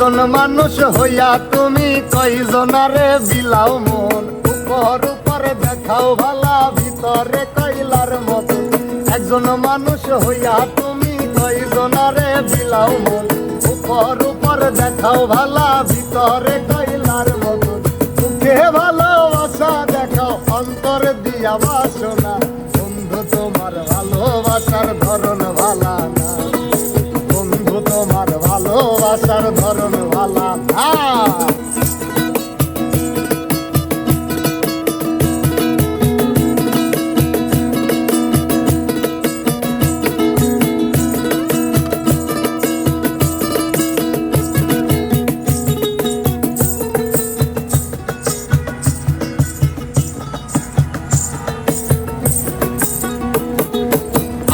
একজন মানুষ হইয়া তুমি কয়জনারে বিলাও মন? উপর উপরে দেখাও ভালা, ভিতরে কইলার মত। একজন মানুষ হইয়া তুমি কয়জনারে বিলাও মন? উপর উপরে দেখাও ভালা, ভিতরে কইলার মত। মুখে ভালোবাসার ধরন ভালা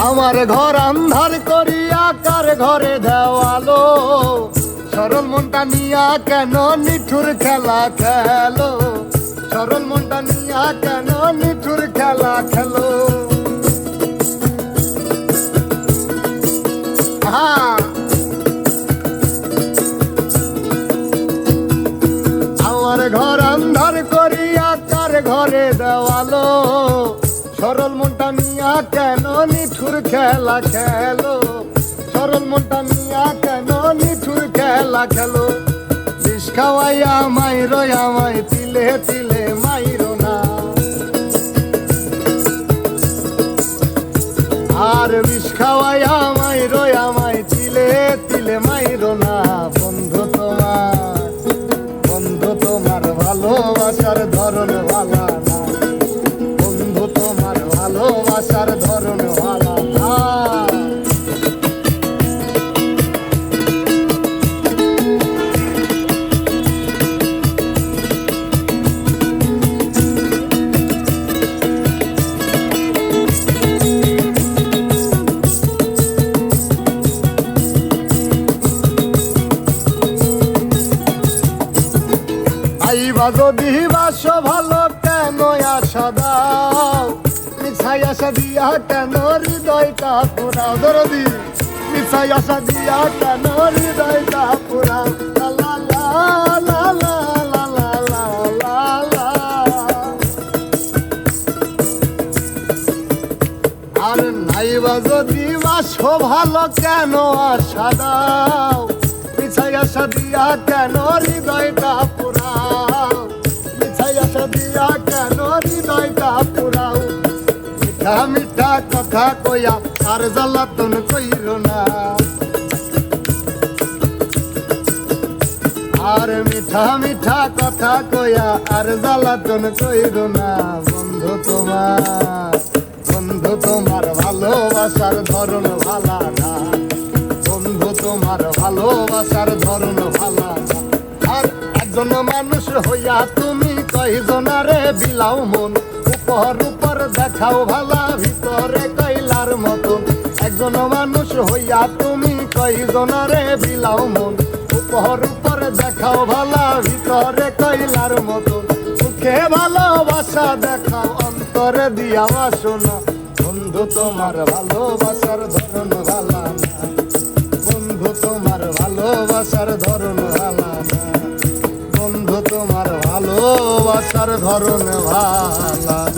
আমার ঘর আন্ধার করিয়া কার ঘরে দেওয়ালো। সরল মনটা নিয়া কেন নিঠুর খেলা খেলো? সরল মনটা নিয়া কেন নিঠুর খেলা খেলো? আমার ঘর আন্ধার করিয়া কার ঘরে দেওয়ালো? সরল মনটা নিয়া কেন নিঠুর খেলা খেলো? সরল মনটা নিয়া কেন নিঠুর খেলা খেলো? বিষ খাওয়াইয়া মাইরো, আমায় তিলে তিলে মাইরো না। আর বিষ খাওয়াইয়া মাইরো, আমায় তিলে তিলে মাইরো না। বন্ধু তোমার বন্ধু তোমার ভালোবাসার আইবা যদি বাস ভালো, কেন আসা দাও? মিছাই আসা দিয়া কেন হৃদয়টা পুরাও দরদি, মিছাই আসা দিয়া কেন হৃদয়টা পুরাও লা আর নাইবা যদি বাসো ভালো, কেন আসা দাও? পিছাই আসা দিয়া কেন হৃদয় কথা কইয়া আর জ্বালাতন কইর না। আর মিঠা মিঠা কথা আর কইর না। বন্ধু তোমার বন্ধু তোমার ভালোবাসার ধরন ভালা না। বন্ধু তোমার ভালোবাসার ধরন ভালা আর একজন মানুষ হইয়া তুমি কয়জনারে বিলাও মন। উপর উপর দেখাও ভালা ভিতরে কইলার মতন। একজন মানুষ হইয়া তুমি কয়জনারে বিলাও মন। উপর উপরে দেখাও ভালা, ভিতরে কইলার মতন। মুখে ভালোবাসা দেখাও, অন্তরে দিয়া বাসনা বন্ধু, তোমার ভালোবাসার ধরন ভালা বন্ধু, তোমার ভালোবাসার ধরন ভালা বন্ধু, তোমার ভালোবাসার ধরন ভালা